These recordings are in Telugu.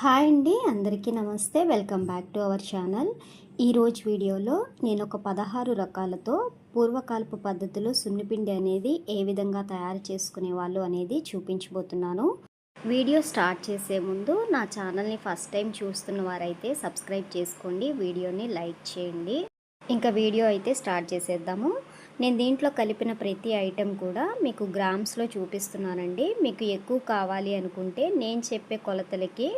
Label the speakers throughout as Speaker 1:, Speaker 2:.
Speaker 1: హాయ్ అండి అందరికీ నమస్తే. Welcome back to our channel. ఈరోజు వీడియోలో నేను ఒక పదహారు రకాలతో పూర్వకాలపు పద్ధతిలో సున్నిపిండి అనేది ఏ విధంగా తయారు చేసుకునే వాళ్ళు అనేది చూపించబోతున్నాను. వీడియో స్టార్ట్ చేసే ముందు నా ఛానల్ని ఫస్ట్ టైం చూస్తున్న వారైతే సబ్స్క్రైబ్ చేసుకోండి వీడియోని లైక్ చేయండి. ఇంకా వీడియో అయితే స్టార్ట్ చేసేద్దాము. నేను దీంట్లో కలిపిన ప్రతి ఐటెం కూడా మీకు గ్రామ్స్లో చూపిస్తున్నానండి. మీకు ఎక్కువ కావాలి అనుకుంటే నేను చెప్పే కొలతలకి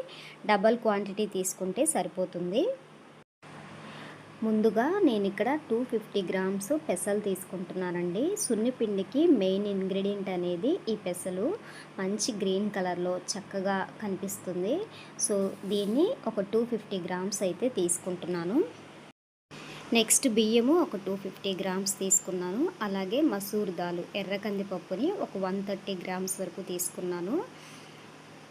Speaker 1: డబల్ క్వాంటిటీ తీసుకుంటే సరిపోతుంది. ముందుగా నేను ఇక్కడ టూ ఫిఫ్టీ గ్రామ్స్ పెసలు తీసుకుంటున్నానండి. సున్నిపిండికి మెయిన్ ఇంగ్రీడియంట్ అనేది ఈ పెసలు. మంచి గ్రీన్ కలర్లో చక్కగా కనిపిస్తుంది. సో దీన్ని ఒక టూ ఫిఫ్టీ గ్రామ్స్ అయితే తీసుకుంటున్నాను. నెక్స్ట్ బియ్యము ఒక టూ ఫిఫ్టీ గ్రామ్స్ తీసుకున్నాను. అలాగే మసూర్ దాలు ఎర్ర కందిపప్పుని ఒక వన్ థర్టీ గ్రామ్స్ వరకు తీసుకున్నాను.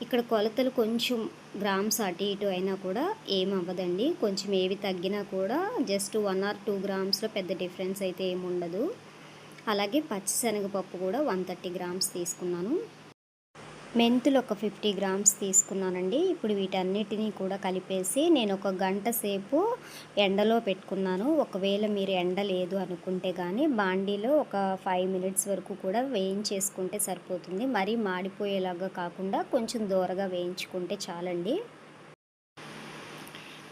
Speaker 1: ఇక్కడ కొలతలు కొంచెం గ్రామ్స్ అటు ఇటు అయినా కూడా ఏం అవ్వదండి. కొంచెం ఏవి తగ్గినా కూడా జస్ట్ వన్ ఆర్ టూ గ్రామ్స్లో పెద్ద డిఫరెన్స్ అయితే ఏమి ఉండదు. అలాగే పచ్చిశనగపప్పు కూడా వన్ థర్టీ గ్రామ్స్ తీసుకున్నాను. మెంతులు ఒక ఫిఫ్టీ గ్రామ్స్ తీసుకున్నానండి. ఇప్పుడు వీటన్నిటినీ కూడా కలిపేసి నేను ఒక గంట సేపు ఎండలో పెట్టుకున్నాను. ఒకవేళ మీరు ఎండ లేదు అనుకుంటే కానీ బాండీలో ఒక ఫైవ్ మినిట్స్ వరకు కూడా వేయించేసుకుంటే సరిపోతుంది. మరీ మాడిపోయేలాగా కాకుండా కొంచెం దూరగా వేయించుకుంటే చాలండి.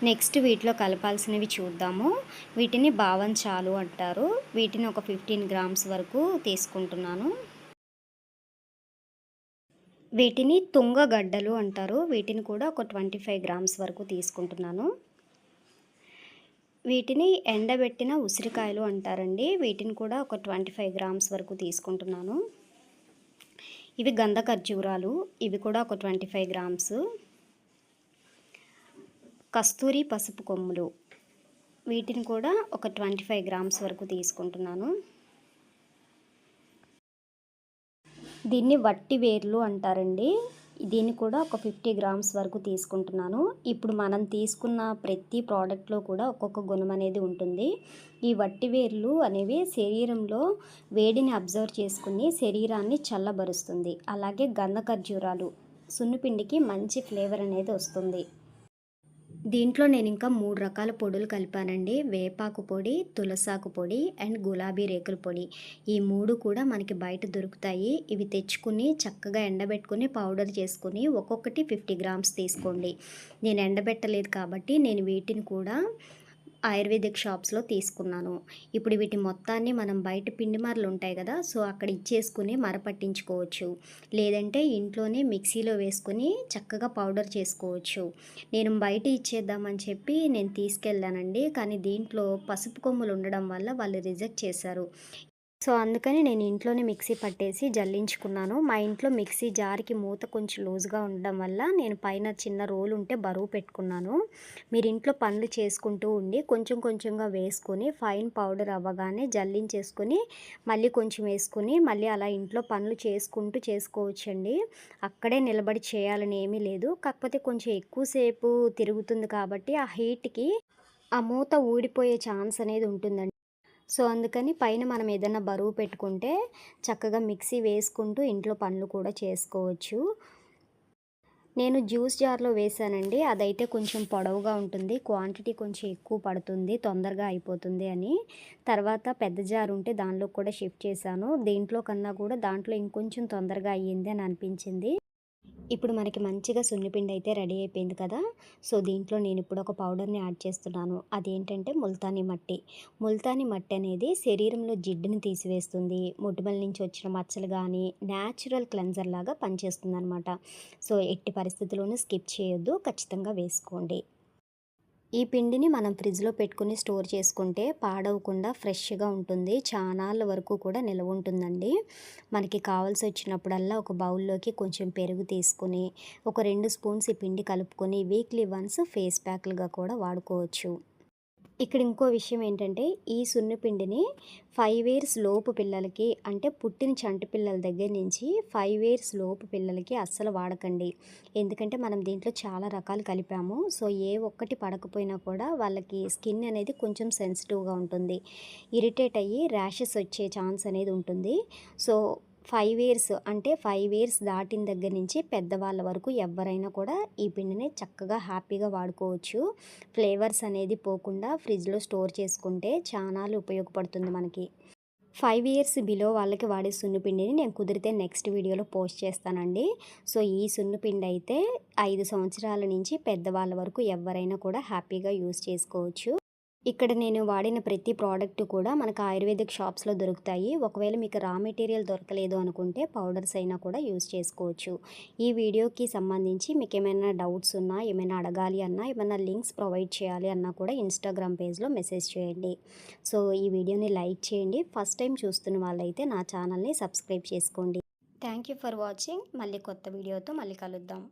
Speaker 1: నెక్స్ట్ వీటిలో కలపాల్సినవి చూద్దాము. వీటిని బావన్ చాలు అంటారు. వీటిని ఒక ఫిఫ్టీన్ గ్రామ్స్ వరకు తీసుకుంటున్నాను. వీటిని తుంగగడ్డలు అంటారు. వీటిని కూడా ఒక ట్వంటీ ఫైవ్ గ్రామ్స్ వరకు తీసుకుంటున్నాను. వీటిని ఎండబెట్టిన ఉసిరికాయలు అంటారండి. వీటిని కూడా ఒక ట్వంటీ ఫైవ్ గ్రామ్స్ వరకు తీసుకుంటున్నాను. ఇవి గంధ ఖర్జూరాలు. ఇవి కూడా ఒక ట్వంటీ ఫైవ్ గ్రామ్స్. కస్తూరి పసుపు కొమ్ములు. వీటిని కూడా ఒక ట్వంటీ ఫైవ్ గ్రామ్స్ వరకు తీసుకుంటున్నాను. దీన్ని వట్టి వేర్లు అంటారండి. దీన్ని కూడా ఒక ఫిఫ్టీ గ్రామ్స్ వరకు తీసుకుంటున్నాను. ఇప్పుడు మనం తీసుకున్న ప్రతి ప్రోడక్ట్లో కూడా ఒక్కొక్క గుణం అనేది ఉంటుంది. ఈ వట్టి వేర్లు అనేవి శరీరంలో వేడిని అబ్జర్వ్ చేసుకుని శరీరాన్ని చల్లబరుస్తుంది. అలాగే గంధ ఖర్జూరాలు సున్నిపిండికి మంచి ఫ్లేవర్ అనేది వస్తుంది. దీంట్లో నేను ఇంకా మూడు రకాల పొడులు కలిపానండి. వేపాకు పొడి తులసాకు పొడి అండ్ గులాబీ రేకుల పొడి. ఈ మూడు కూడా మనకి బయట దొరుకుతాయి. ఇవి తెచ్చుకుని చక్కగా ఎండబెట్టుకుని పౌడర్ చేసుకుని ఒక్కొక్కటి ఫిఫ్టీ గ్రామ్స్ తీసుకోండి. నేను ఎండబెట్టలేదు కాబట్టి నేను వీటిని కూడా ఆయుర్వేదిక్ షాప్స్లో తీసుకున్నాను. ఇప్పుడు వీటి మొత్తాన్ని మనం బయట పిండి మరలు ఉంటాయి కదా సో అక్కడ ఇచ్చేసుకుని మరపట్టించుకోవచ్చు. లేదంటే ఇంట్లోనే మిక్సీలో వేసుకుని చక్కగా పౌడర్ చేసుకోవచ్చు. నేను బయట ఇచ్చేద్దామని చెప్పి నేను తీసుకెళ్ళానండి. కానీ దీంట్లో పసుపు కొమ్ములు ఉండడం వల్ల వాళ్ళు రిజెక్ట్ చేశారు. సో అందుకని నేను ఇంట్లోనే మిక్సీ పట్టేసి జల్లించుకున్నాను. మా ఇంట్లో మిక్సీ జార్కి మూత కొంచెం లూజ్గా ఉండడం వల్ల నేను పైన చిన్న రోలు ఉంటే బరువు పెట్టుకున్నాను. మీరు ఇంట్లో పనులు చేసుకుంటూ ఉండి కొంచెం కొంచెంగా వేసుకొని ఫైన్ పౌడర్ అవ్వగానే జల్లించేసుకొని మళ్ళీ కొంచెం వేసుకొని మళ్ళీ అలా ఇంట్లో పనులు చేసుకుంటూ చేసుకోవచ్చండి. అక్కడే నిలబడి చేయాలని ఏమీ లేదు. కాకపోతే కొంచెం ఎక్కువసేపు తిరుగుతుంది కాబట్టి ఆ హీట్కి ఆ మూత ఊడిపోయే ఛాన్స్ అనేది ఉంటుందండి. సో అందుకని పైన మనం ఏదైనా బరువు పెట్టుకుంటే చక్కగా మిక్సీ వేసుకుంటూ ఇంట్లో పనులు కూడా చేసుకోవచ్చు. నేను జ్యూస్ జార్లో వేసానండి. అదైతే కొంచెం పొడవుగా ఉంటుంది. క్వాంటిటీ కొంచెం ఎక్కువ పడుతుంది. తొందరగా అయిపోతుంది అని. తర్వాత పెద్ద జార్ ఉంటే దానిలో కూడా షిఫ్ట్ చేశాను. దీంట్లో కన్నా కూడా దాంట్లో ఇంకొంచెం తొందరగా అయ్యింది అని అనిపించింది. ఇప్పుడు మనకి మంచిగా సున్నిపిండి అయితే రెడీ అయిపోయింది కదా. సో దీంట్లో నేను ఇప్పుడు ఒక పౌడర్ని యాడ్ చేస్తున్నాను. అదేంటంటే ముల్తానీ మట్టి. ముల్తానీ మట్టి అనేది శరీరంలో జిడ్డుని తీసివేస్తుంది. ముట్టుమల నుంచి వచ్చిన మచ్చలు కానీ న్యాచురల్ క్లెన్జర్ లాగా పనిచేస్తుంది అనమాట సో ఎట్టి పరిస్థితుల్లోనూ స్కిప్ చేయొద్దు. ఖచ్చితంగా వేసుకోండి. ఈ పిండిని మనం ఫ్రిడ్జ్లో పెట్టుకుని స్టోర్ చేసుకుంటే పాడవకుండా ఫ్రెష్గా ఉంటుంది. చానాళ్ళ వరకు కూడా నిల్వ ఉంటుందండి. మనకి కావాల్సి వచ్చినప్పుడల్లా ఒక బౌల్లోకి కొంచెం పెరుగు తీసుకుని ఒక రెండు స్పూన్స్ ఈ పిండి కలుపుకొని వీక్లీ వన్స్ ఫేస్ ప్యాక్లుగా కూడా వాడుకోవచ్చు. ఇక్కడ ఇంకో విషయం ఏంటంటే ఈ సున్నిపిండిని ఫైవ్ ఇయర్స్ లోపు పిల్లలకి అంటే పుట్టిన చంటి పిల్లల దగ్గర నుంచి ఫైవ్ ఇయర్స్ లోపు పిల్లలకి అస్సలు వాడకండి. ఎందుకంటే మనం దీంట్లో చాలా రకాలు కలిపాము. సో ఏ ఒక్కటి పడకపోయినా కూడా వాళ్ళకి స్కిన్ అనేది కొంచెం సెన్సిటివ్గా ఉంటుంది. ఇరిటేట్ అయ్యి ర్యాషెస్ వచ్చే ఛాన్స్ అనేది ఉంటుంది. సో ఫైవ్ ఇయర్స్ అంటే ఫైవ్ ఇయర్స్ దాటిన దగ్గర నుంచి పెద్దవాళ్ళ వరకు ఎవరైనా కూడా ఈ పిండిని చక్కగా హ్యాపీగా వాడుకోవచ్చు. ఫ్లేవర్స్ అనేది పోకుండా ఫ్రిడ్జ్లో స్టోర్ చేసుకుంటే చాలా ఉపయోగపడుతుంది మనకి. ఫైవ్ ఇయర్స్ బిలో వాళ్ళకి వాడే సున్నుపిండిని నేను కుదిరితే నెక్స్ట్ వీడియోలో పోస్ట్ చేస్తానండి. సో ఈ సున్నుపిండి అయితే ఐదు సంవత్సరాల నుంచి పెద్దవాళ్ళ వరకు ఎవరైనా కూడా హ్యాపీగా యూస్ చేసుకోవచ్చు. ఇక్కడ నేను వాడిన ప్రతి ప్రోడక్ట్ కూడా మనకు ఆయుర్వేదిక్ షాప్స్లో దొరుకుతాయి. ఒకవేళ మీకు రా మెటీరియల్ దొరకలేదు అనుకుంటే పౌడర్స్ అయినా కూడా యూస్ చేసుకోవచ్చు. ఈ వీడియోకి సంబంధించి మీకు ఏమైనా డౌట్స్ ఉన్నా ఏమైనా అడగాలి అన్నా ఏమైనా లింక్స్ ప్రొవైడ్ చేయాలి అన్నా కూడా ఇన్స్టాగ్రామ్ పేజ్లో మెసేజ్ చేయండి. సో ఈ వీడియోని లైక్ చేయండి. ఫస్ట్ టైం చూస్తున్న వాళ్ళైతే నా ఛానల్ని సబ్స్క్రైబ్ చేసుకోండి. Thank you for watching. మళ్ళీ కొత్త వీడియోతో మళ్ళీ కలుద్దాం.